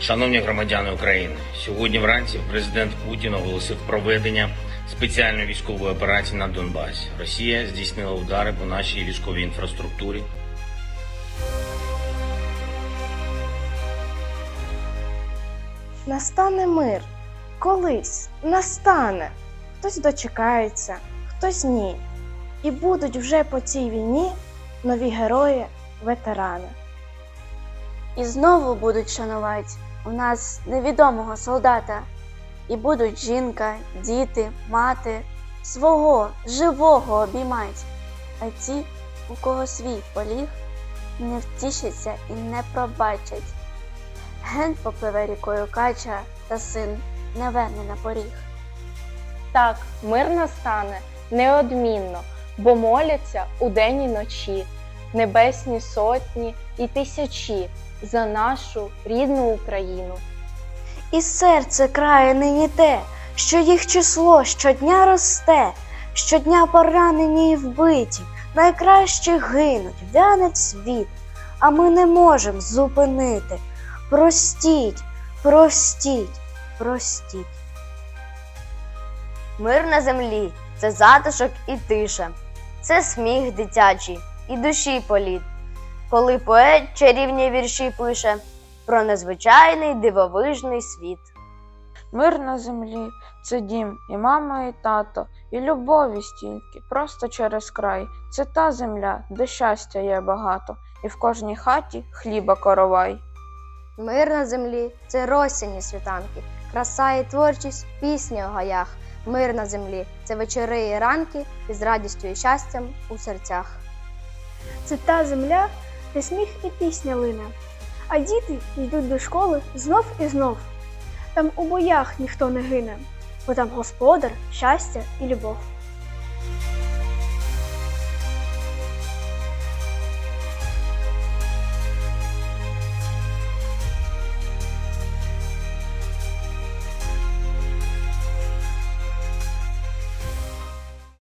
Шановні громадяни України, сьогодні вранці президент Путін оголосив проведення спеціальної військової операції на Донбасі. Росія здійснила удари по нашій військовій інфраструктурі. Настане мир. Колись настане. Хтось дочекається, хтось ні. І будуть вже по цій війні нові герої, ветерани. І знову будуть шанувати у нас невідомого солдата. І будуть жінка, діти, мати свого живого обіймать. А ті, у кого свій поліг, не втішаться і не пробачать. Ген попливе рікою кача, та син не верне на поріг. Так, мир настане неодмінно, бо моляться удень і ночі, небесні сотні і тисячі за нашу рідну Україну. І серце крає нині те, що їх число щодня росте, щодня поранені і вбиті, найкраще гинуть, вянуть світ, а ми не можемо зупинити. Простіть, простіть, простіть. Мир на землі це затишок і тиша, це сміх дитячий і душі політ. Коли поет чарівні вірші пише про незвичайний дивовижний світ. Мир на землі це дім, і мама, і тато, і любові стільки, просто через край. Це та земля, де щастя є багато, і в кожній хаті хліба коровай. Мир на землі це розсяні світанки, краса і творчість, пісні у гаях. Мир на землі це вечори і ранки із радістю і щастям у серцях. Це та земля, де сміх і пісня лине, а діти йдуть до школи знов і знов. Там у боях ніхто не гине, бо там господар, щастя і любов.